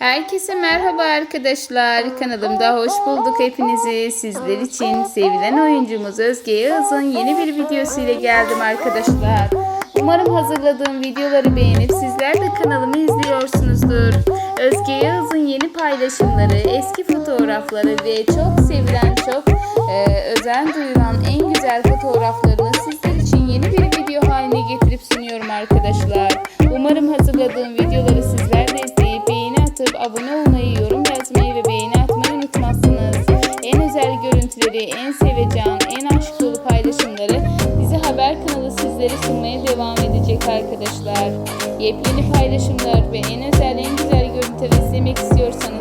Herkese merhaba arkadaşlar. Kanalımda hoş bulduk hepinizi. Sizler için sevilen oyuncumuz Özge Yağız'ın yeni bir videosu ile geldim arkadaşlar. Umarım hazırladığım videoları beğenip sizler de kanalımı izliyorsunuzdur. Özge Yağız'ın yeni paylaşımları, eski fotoğrafları ve çok sevilen, çok e, özen duyulan en güzel fotoğraflarını sizler için yeni bir video haline getirip sunuyorum arkadaşlar. Umarım hazırladığım videoları sizler abone olmayı, yorum yazmayı ve beğeni atmayı unutmazsınız. En özel görüntüleri, en seveceğim, en aşk dolu paylaşımları Dizi Haber kanalı sizlere sunmaya devam edecek arkadaşlar. Yepyeni paylaşımlar ve en özel en güzel görüntüleri izlemek istiyorsanız